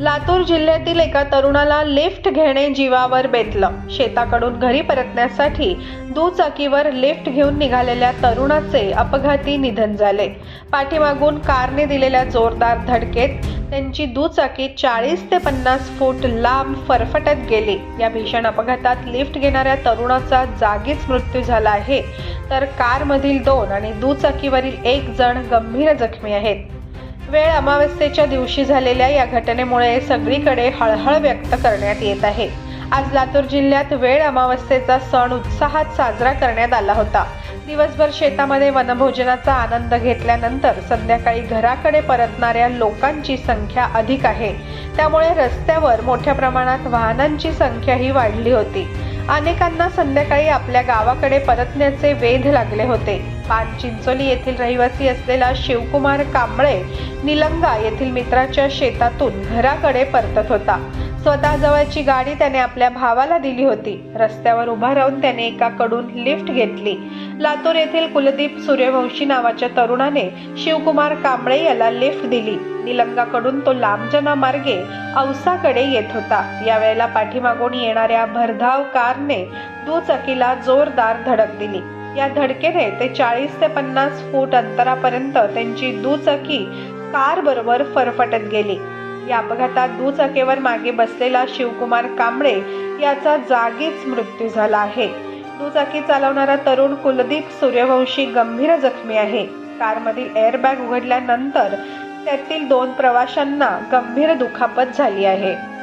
लातूर जिल्ह्यातील एका तरुणाला लिफ्ट घेणे जीवावर बेतलं. शेताकडून घरी परतण्यासाठी दुचाकीवर लिफ्ट घेऊन निघालेल्या तरुणाचे अपघाती निधन झाले. पाठीमागून कारने दिलेल्या जोरदार धडकेत त्यांची दुचाकी चाळीस ते पन्नास फूट लांब फरफटत गेली. या भीषण अपघातात लिफ्ट घेणाऱ्या तरुणाचा जागीच मृत्यू झाला आहे. तर कारमधील दोन आणि दुचाकीवरील एक जण गंभीर जखमी आहेत. वेळ अमावस्येच्या दिवशी झालेल्या या घटनेमुळे सगळीकडे हळहळ व्यक्त करण्यात येत आहे. आज लातूर जिल्ह्यात वेळ अमावस्येचा सण उत्साहात साजरा करण्यात आला होता. दिवसभर शेतामध्ये वनभोजनाचा आनंद घेतल्यानंतर संध्याकाळी घराकडे परतणाऱ्या लोकांची संख्या अधिक आहे. त्यामुळे रस्त्यावर मोठ्या प्रमाणात वाहनांची संख्याही वाढली होती. अनेकांना संध्याकाळी आपल्या गावाकडे परतण्याचे वेध लागले होते. पान चिंचोली येथील रहिवासी असलेला शिवकुमार कांबळे निलंगा येथील मित्राच्या शेतातून घराकडे परतत होता. स्वतःजवळची गाडी त्याने आपल्या भावाला दिली होती. रस्त्यावर उभा राहून त्याने एकाकडून लिफ्ट घेतली. लातूर येथील कुलदीप सूर्यवंशी नावाच्या तरुणाने शिवकुमार कांबळे याला लिफ्ट दिली. निलंगाकडून तो लांबजना मार्गे औसाकडे येत होता. यावेळेला पाठीमागून येणाऱ्या भरधाव कारने दुचाकीला जोरदार धडक दिली. या धडकेने ते चाळीस ते पन्नास फूट अंतरापर्यंत त्यांची दुचाकी कार बरोबर फरफटत गेली. या अपघातात दुचाकीवर मागे बसलेला शिवकुमार कांबळे याचा जागीच मृत्यू झाला आहे. दुचाकी चालवणारा तरुण कुलदीप सूर्यवंशी गंभीर जखमी आहे. कारमधील एअरबॅग उघडल्यानंतर त्यातील दोन प्रवाशांना गंभीर दुखापत झाली आहे.